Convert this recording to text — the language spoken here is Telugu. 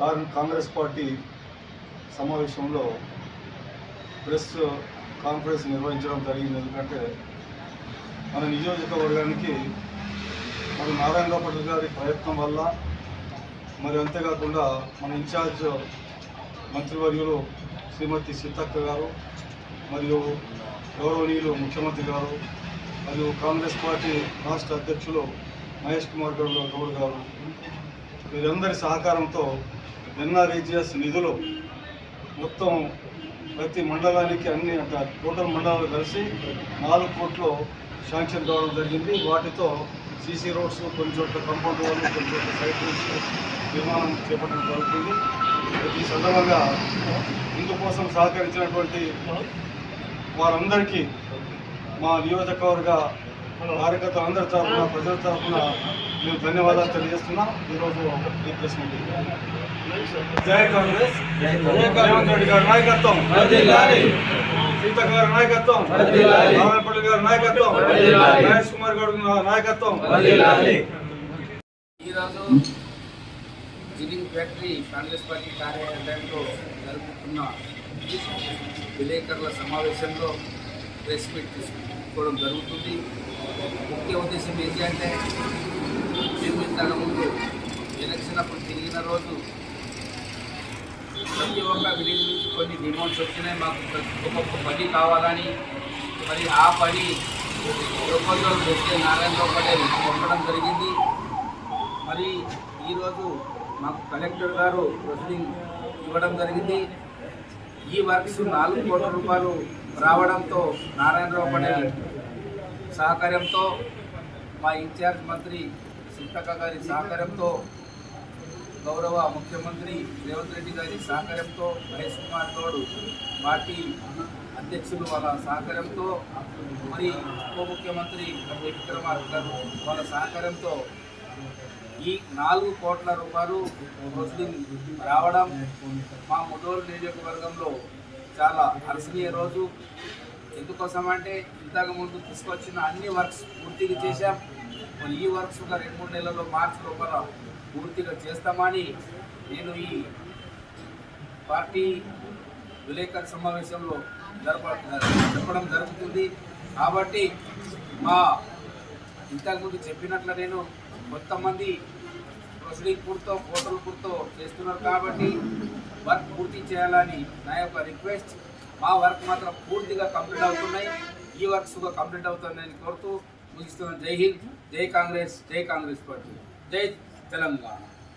కాంగ్రెస్ పార్టీ సమావేశంలో ప్రెస్ కాన్ఫరెన్స్ నిర్వహించడం జరిగింది. ఎందుకంటే మన నియోజకవర్గానికి మరి నారాయణరావు గారి ప్రయత్నం వల్ల మరి అంతేకాకుండా మన ఇన్ఛార్జ్ మంత్రివర్యులు శ్రీమతి సీతక్క గారు మరియు గౌరవనీయులు ముఖ్యమంత్రి గారు మరియు కాంగ్రెస్ పార్టీ రాష్ట్ర అధ్యక్షులు మహేష్ కుమార్ గౌడ్ గౌడ్ గారు వీరందరి సహకారంతో ఎన్ఆర్ఈజిఎస్ నిధులు మొత్తం ప్రతి మండలానికి అన్ని అంటే టోటల్ మండలాలు కలిసి నాలుగు కోట్లు శాంక్షన్ కావడం జరిగింది. వాటితో సీసీ రోడ్స్ కొన్ని చోట్ల కంపౌండ్ వాళ్ళు కొన్ని చోట్ల సైకిల్స్ రోడ్స్ నిర్మాణం చేపట్టడం జరుగుతుంది. ఈ సందర్భంగా ఇందుకోసం సహకరించినటువంటి వారందరికీ మా నియోజకవర్గ కార్యకర్తలందరి తరఫున ప్రజల తరఫున మేము ధన్యవాదాలు తెలియజేస్తున్నాం. ఈరోజు ఈ ప్రెస్ మీటింగ్ జై కాంగ్రెస్. రేవంత్ రెడ్డి గారి నాయకత్వం. సీత గారి నాయకత్వం. రామపల్లి గారి నాయకత్వం. మహేష్ కుమార్ గౌడ్ నాయకత్వం. ఈరోజు ఫ్యాక్టరీ కాంగ్రెస్ పార్టీ కార్యాలయంలో విలేకరుల సమావేశంలో ప్రెస్ మీట్ తీసుకోవడం జరుగుతుంది. ముఖ్య ఉద్దేశం ఏంటి అంటే మేము ఇంతకు ముందు ఎలక్షన్ అప్పుడు తిరిగిన రోజు ప్రతి ఒక్క విలేజ్ నుంచి కొన్ని డిమాండ్స్ వచ్చినాయి. మాకు ఒక్కొక్క పని కావాలని మరి ఆ పని ప్రపోజల్ చేస్తే నారాయణరావు పటేల్ పంపడం జరిగింది. మరి ఈరోజు మాకు కలెక్టర్ గారు ప్రొసీడింగ్ ఇవ్వడం జరిగింది. ఈ వర్క్స్ నాలుగు కోట్ల రూపాయలు రావడంతో నారాయణరావు పటేల్ సహకారంతో మా ఇన్ఛార్జ్ మంత్రి సీతక్క గారి సహకారంతో గౌరవ ముఖ్యమంత్రి రేవంత్ రెడ్డి గారి సహకారంతో మహేష్ కుమార్ గౌడ్ పార్టీ అధ్యక్షులు వాళ్ళ సహకారంతో మరి ఉప ముఖ్యమంత్రి విక్రమార్క గారు వాళ్ళ సహకారంతో ఈ నాలుగు కోట్ల రూపాయలు ముస్లిం రావడం మా ముదోలు నియోజకవర్గంలో చాలా హర్షణీయ రోజు. ఎందుకోసం అంటే ఇంతకు ముందు తీసుకొచ్చిన అన్ని వర్క్స్ పూర్తిగా చేశాం. మరి ఈ వర్క్స్ ఒక రెండు మూడు నెలల్లో మార్చి లోపల పూర్తిగా చేస్తామని నేను ఈ పార్టీ విలేకరు సమావేశంలో జరప చెప్పడం జరుగుతుంది. కాబట్టి మా ఇంతకుముందు చెప్పినట్లు నేను కొంతమంది ప్రొసీడింగ్ పూర్తో ఫోటోలు పూర్తో చేస్తున్నారు కాబట్టి వర్క్ పూర్తి చేయాలని నా యొక్క రిక్వెస్ట్. మా వర్క్ మాత్రం పూర్తిగా కంప్లీట్ అవుతున్నాయి. ఈ వర్క్స్ కూడా కంప్లీట్ అవుతున్నాయని కోరుతూ ముగిస్తున్నాను. జై హింద్ జై కాంగ్రెస్ జై కాంగ్రెస్ పార్టీ. జై తెలంగాణ.